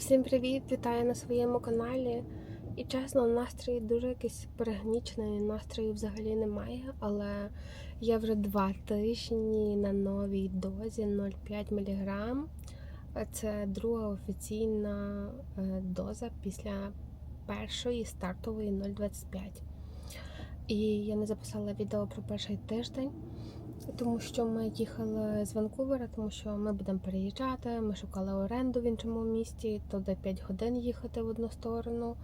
Всім привіт! Вітаю на своєму каналі. І чесно, настрій дуже якийсь перегнічений, настрою взагалі немає, але я вже два тижні на новій дозі 0,5 мг. Це друга офіційна е, доза після першої стартової 0,25. І я не записала відео про перший тиждень. Тому що ми їхали з Ванкувера, тому що ми будемо переїжджати. Ми шукали оренду в іншому місті, то де 5 годин їхати в одну сторону.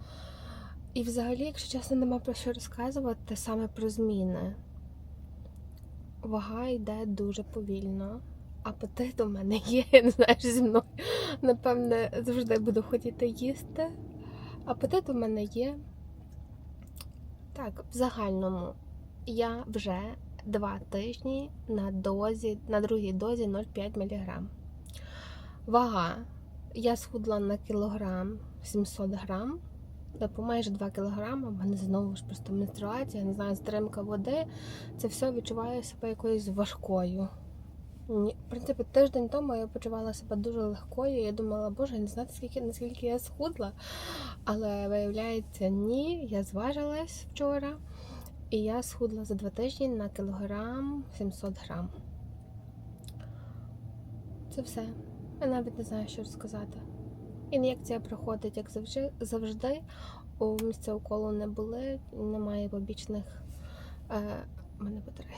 І взагалі, якщо чесно, нема про що розказувати саме про зміни. Вага йде дуже повільно. Апетит у мене є, не знаєш, зі мною. Напевне, завжди буду хотіти їсти. Апетит у мене є. Так, в загальному я вже два тижні на дозі, на другій дозі 0,5 мг. Вага. Я схудла на кілограм 700 грам, тобто майже 2 кілограми. У мене знову ж просто менструація, не знаю, стримка води. Це все відчуваю себе якоюсь важкою. В принципі, тиждень тому я почувала себе дуже легкою. Я думала, боже, не знаю, скільки, наскільки я схудла. Але виявляється, ні, я зважилась вчора. І я схудла за два тижні на кілограм 700 грам. Це все. Я навіть не знаю, що розказати. Ін'єкція проходить, як завжди. У місця уколу не були, немає побічних. Е, мене батарея.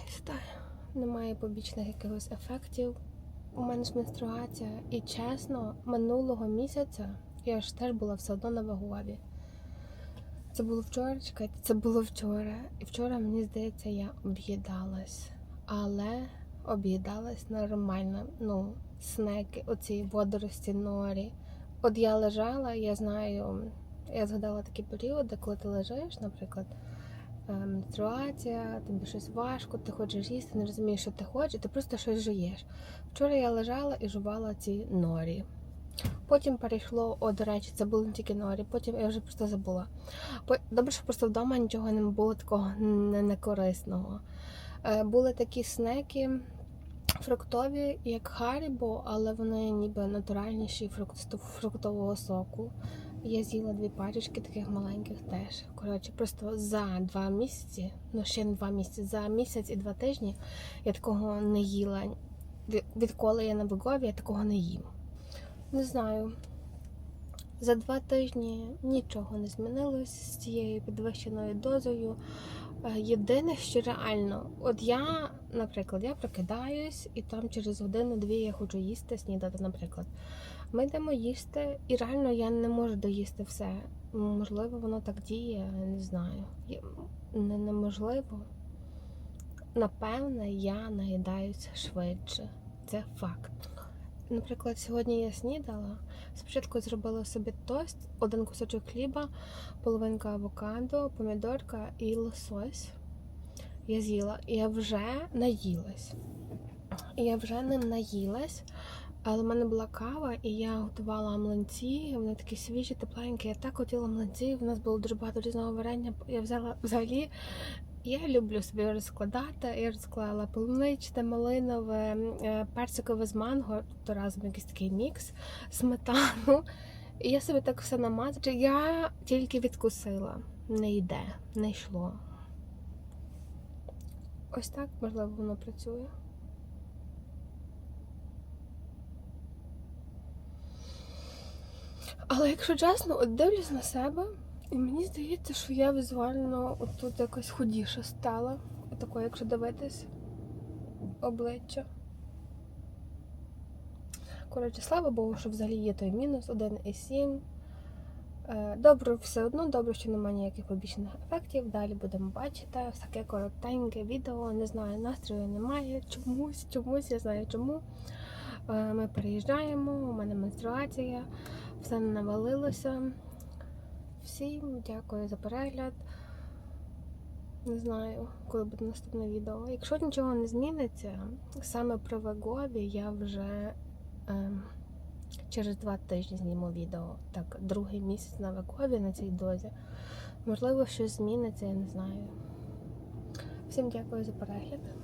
Немає побічних якихось ефектів. У мене ж менструація. І чесно, минулого місяця я ж теж була все одно на вагові. Це було вчора, чекайте, це було вчора. І вчора, мені здається, я об'їдалась. Але об'їдалась нормально. Ну, снеки, оці водорості норі. От я лежала, я знаю, я згадала такі періоди, коли ти лежиш, наприклад, менструація, тобі щось важко, ти хочеш їсти, не розумієш, що ти хочеш, ти просто щось жуєш. Вчора я лежала і жувала ці норі. Потім перейшло, о, до речі, це було тільки норі, потім я вже просто забула. Добре, що просто вдома нічого не було такого не- некорисного. Е, Були такі снеки фруктові, як Харібо, але вони ніби натуральніші фруктового соку. Я з'їла дві пачечки таких маленьких теж. Коротше, просто за два місяці, ну ще не два місяці, за місяць і два тижні я такого не їла. Відколи я на Вигові, я такого не їм. Не знаю. За два тижні нічого не змінилось з цією підвищеною дозою. Е, Єдине, що реально, от я, наприклад, я прокидаюсь, і там через годину-дві я хочу їсти, снідати, наприклад. Ми йдемо їсти, і реально я не можу доїсти все. Можливо, воно так діє, не знаю. Не неможливо. Напевне, я наїдаюся швидше. Це факт. Наприклад, сьогодні я снідала. Спочатку зробила собі тост, один кусочок хліба, половинка авокадо, помідорка і лосось. Я з'їла, і я вже наїлась. Я вже ним наїлась, але в мене була кава, і я готувала млинці. Вони такі свіжі, тепленькі. Я так хотіла млинці. У нас було дуже багато різного варення. Я взяла взагалі. Я люблю собі розкладати. Я розклала полуничне, малинове, е, персикове з манго, то разом якийсь такий мікс, сметану. І я собі так все намазала. Я тільки відкусила. Не йде, не йшло. Ось так, можливо, воно працює. Але якщо чесно, от дивлюсь на себе, і мені здається, що я візуально отут якось худіша стала. Отако, якщо дивитись обличчя. Коротше, слава Богу, що взагалі є той мінус 1,7. Е, Добре, все одно, добре, що немає ніяких побічних ефектів. Далі будемо бачити. Ось таке коротеньке відео. Не знаю, настрою немає. Чомусь, чомусь, я знаю чому. Е, Ми переїжджаємо, у мене менструація, все не навалилося. Всім дякую за перегляд. Не знаю, коли буде наступне відео. Якщо нічого не зміниться, саме про Вегові я вже ем, через два тижні зніму відео. Так, другий місяць на Вегові на цій дозі. Можливо, щось зміниться, я не знаю. Всім дякую за перегляд.